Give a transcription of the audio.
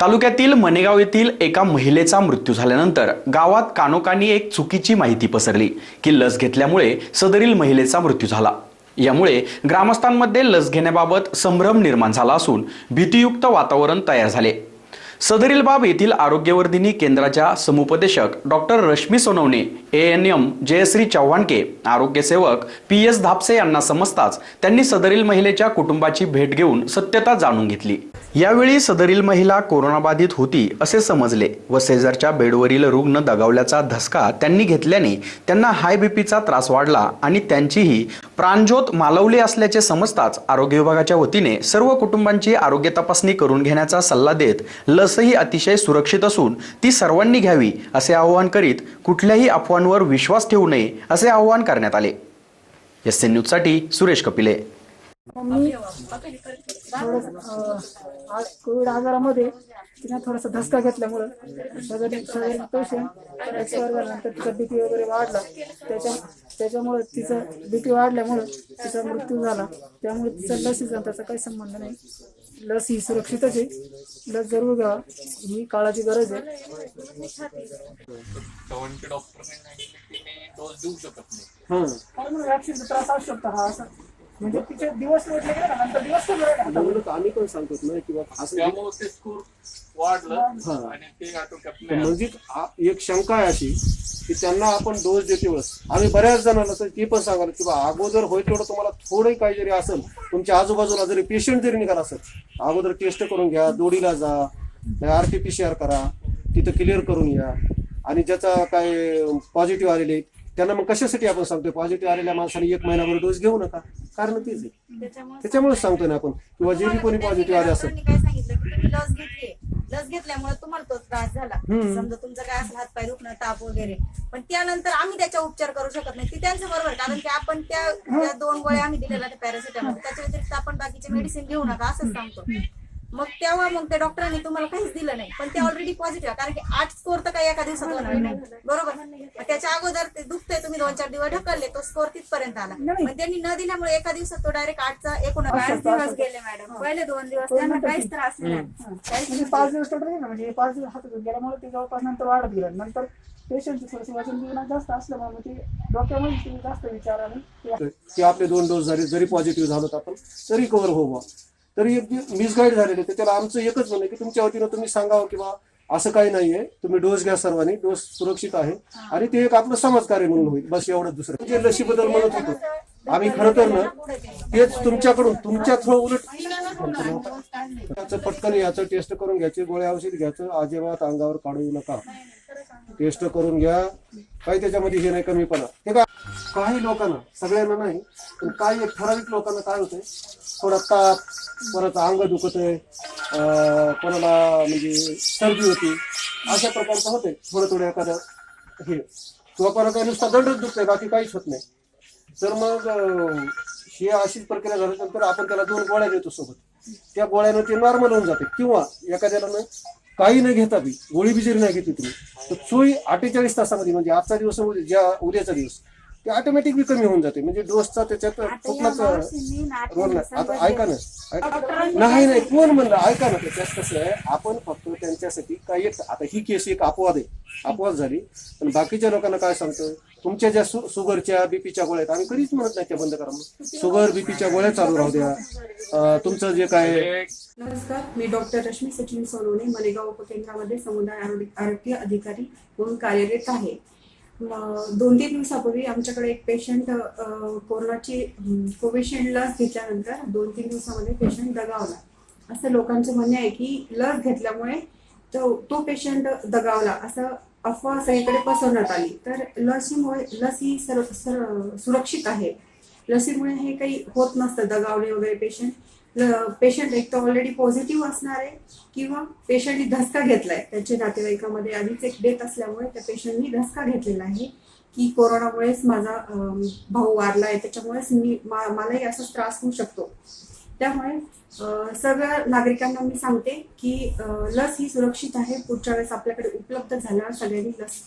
तालुक्यातील मनेगाव येथील एका महिलेचा मृत्यू झाल्यानंतर गावात कानोकानी एक चुकीची माहिती पसरली की लस घेतल्यामुळे सदरील महिलेचा मृत्यू झाला. यामुळे ग्रामस्थांमध्ये लस घेण्याबाबत संभ्रम निर्माण झाला असून भीतीयुक्त वातावरण तयार झाले. सदरील बाब येथील आरोग्यवर्धिनी केंद्राच्या समुपदेशक doctor Rashmi Sonawane A N M Jayashree Chavhanke आरोग्यसेवक पी एस धापसे यांना समजताच त्यांनी सदरील महिलेच्या कुटुंबाची भेट घेऊन सत्यता जाणून घेतली. यावेळी सदरील महिला कोरोनाबाधित होती असे समजले व शेजारच्या बेडवरील रुग्ण दगावल्याचा धसका त्यांनी घेतल्याने त्यांना हाय बीपीचा त्रास वाढला आणि त्यांचीही प्राणज्योत मालवली असल्याचे समजताच आरोग्य विभागाच्या वतीने सर्व कुटुंबांची आरोग्य तपासणी करून घेण्याचा सल्ला देत लसही अतिशय सुरक्षित असून ती सर्वांनी घ्यावी असे आवाहन करीत कुठल्याही अफवांवर विश्वास ठेवू नये असे आवाहन करण्यात आले. एस एन न्यूजसाठी सुरेश कपिले. मी थोडंसं, अं, आज कोविड आजारामध्ये तिने थोडासा धसका घेतल्यामुळं सगळे सगळे पेशंट एक्सपायर झाल्यानंतर तिचा बीपी वगैरे वाढला. त्याच्या त्याच्यामुळे तिचा बीपी वाढल्यामुळं तिचा मृत्यू झाला. त्यामुळे तिचा लसीचा त्याचा काही संबंध नाही. लस ही सुरक्षितच आहे. लस जरूर घ्यावा. ही काळाची गरज आहे. मी डोस देऊ शकत नाही. वॅक्सिनचा त्रास असू शकतो हा असं. म्हणजे तिचे दिवस मोजले गेले ना नंतर दिवस कमी राहिले. म्हणून आम्ही पण सांगतो ना की बाबा असं त्यामुळे ते स्कोर वाढलं आणि ते आटोक्यात नाही आलं. म्हणजे एक शंका आहे अशी की त्यांना आपण डोस देते वेळेस आम्ही बऱ्याच जणांना तर ते पण सांगाल की बा अगोदर होईल तेवढं तुम्हाला थोडंही काही जरी असेल तुमच्या आजूबाजूला जरी पेशंट जरी निघाला असेल अगोदर टेस्ट करून घ्या दोडीला जा R T P C R करा तिथं क्लिअर करून या. आणि ज्याचा काय पॉझिटिव्ह आलेले त्यांना मग कशासाठी आपण सांगतोय? पॉझिटिव्ह आलेल्या माणसाने एक महिनाभर डोस घेऊ नका. कारण तेच आहे. त्याच्यामुळेच सांगतोय ना आपण किंवा जे बी कोणी पॉझिटिव्ह आले असेल. काय सांगितलं की तुम्ही लस घेतली लस घेतल्यामुळे तुम्हाला तो त्रास झाला. समजा तुमचं काय असलं हातपाय दुखणं ताप वगैरे. पण त्यानंतर आम्ही त्याचा उपचार करू शकत नाही. ती त्यांचं बरोबर कारण की आपण त्या ज्या दोन गोळ्या आम्ही दिलेल्या पॅरासिटामॉल. त्याच्या व्यतिरिक्त आपण बाकीचे मेडिसिन घेऊ नका असंच सांगतो. मग तेव्हा मग त्या डॉक्टरांनी तुम्हाला काहीच दिलं नाही. पण ते ऑलरेडी पॉझिटिव्ह कारण की आठ स्कोर तर काही एका दिवसात होणार नाही. बरोबर? त्याच्या अगोदर ते दुखतंय तुम्ही दोन चार दिवस ढकलले तो स्कोर तिथपर्यंत आला. पण त्यांनी न दिल्यामुळे एका दिवसात तो डायरेक्ट आठचा एकोणवीस दिवस गेले मॅडम पहिले दोन दिवस त्यांना काहीच त्रास नाही. म्हणजे पाच दिवस टोटल आहे ना म्हणजे पाच दिवस हातात गेल्यामुळे ते जवळपास नंतर वाढत गेलं नंतर पेशंटचं थोडंसं वजन जीवनात जास्त असल्यामुळे मग ते जास्त विचार आले की की आपले दोन डोस झाले जरी पॉझिटिव्ह झालो आपण तरी कव्हर होऊ बुवा. तरी मिसगाईड झालेले तर त्याला आमचं एकच म्हणणं आहे की तुमच्या वतीनं तुम्ही सांगावं किंवा असं काही नाहीये. तुम्ही डोस घ्या सर्वांनी. डोस सुरक्षित आहे. आणि ते एक आपलं समाजकार्य म्हणून होईल. बस एवढंच दुसरं. जे लशीबद्दल म्हणत होतो. आम्ही खरं तर ना तेच तुमच्याकडून तुमच्या थ्रो उलट त्याचं पटकन याचं टेस्ट करून घ्यायचे गोळ्या औषध घ्यायचं अजिबात अंगावर काढू नका. टेस्ट करून घ्या. काही त्याच्यामध्ये हे नाही कमीपणा. हे काय? काही लोकांना सगळ्यांना नाही पण काही एक ठराविक लोकांना काय होतंय थोडा ताप परत अंग दुखत आहे कोणाला म्हणजे सर्दी होती अशा प्रकारचं होते थोडं थोडं एखादं हे. किंवा कोणाला नुसता दंडच दुखतंय बाकी काहीच होत नाही. तर मग हे अशीच प्रक्रिया झाल्यानंतर आपण त्याला दोन गोळ्या देतो सोबत. त्या गोळ्यानं ते नॉर्मल होऊन जाते. किंवा एखाद्याला ना काही न घेता बी गोळी बी जरी नाही घेतली तुम्ही तर चोळी अठ्ठेचाळीस तासामध्ये म्हणजे आजचा दिवस उद्या- ज्या उद्याचा दिवस. ते ऑटोमॅटिक बी कमी होऊन जाते. म्हणजे डोसचा त्याच्यात कुठलाच रोल नाही. आता ऐका ना. नाही नाही. कोण म्हणलं? ऐका ना. त्याच्यात कसं आहे आपण फक्त त्यांच्यासाठी काही एक आता ही केस एक अपवाद आहे. अपवाद झाली. पण बाकीच्या लोकांना काय सांगतो तुमच्या ज्या शुगरच्या बीपीच्या गोळ्या आहेत आम्ही कधीच म्हणत नाही त्या बंद करा म्हणून. शुगर बीपीच्या गोळ्या चालू राहू द्या. तुमचं जे काय नमस्कार. मी डॉक्टर रश्मी सचिन सोनवणे मलेगाव उपकेंद्रामध्ये समुदाय आरोग्य आरोग्य अधिकारी म्हणून कार्यरत आहे. दोन तीन दिवसापूर्वी आमच्याकडे एक पेशंट कोरोनाची कोविशिल्ड लस घेतल्यानंतर दोन तीन दिवसामध्ये पेशंट दगावला. असं लोकांचं म्हणणं आहे की लस घेतल्यामुळे तो तो पेशंट दगावला. असं अफवा सगळीकडे पसरण्यात आली. तर लसीमुळे लस ही सर, सुरक्षित आहे. लसीमुळे हे काही होत नसतं दगावणे वगैरे पेशंट पेशंट एक तर ऑलरेडी पॉझिटिव्ह असणार आहे किंवा पेशंटनी धसका घेतलाय. त्यांच्या नातेवाईकामध्ये आधीच एक डेथ असल्यामुळे त्या पेशंटनी धसका घेतलेला आहे की कोरोनामुळेच माझा भाऊ वारला आहे त्याच्यामुळेच मी मा- मलाही असाच त्रास होऊ शकतो. त्यामुळे सगळ्या नागरिकांना मी सांगते की लस ही सुरक्षित आहे. पुढच्या वेळेस आपल्याकडे उपलब्ध झाल्यावर सगळ्यांनी लस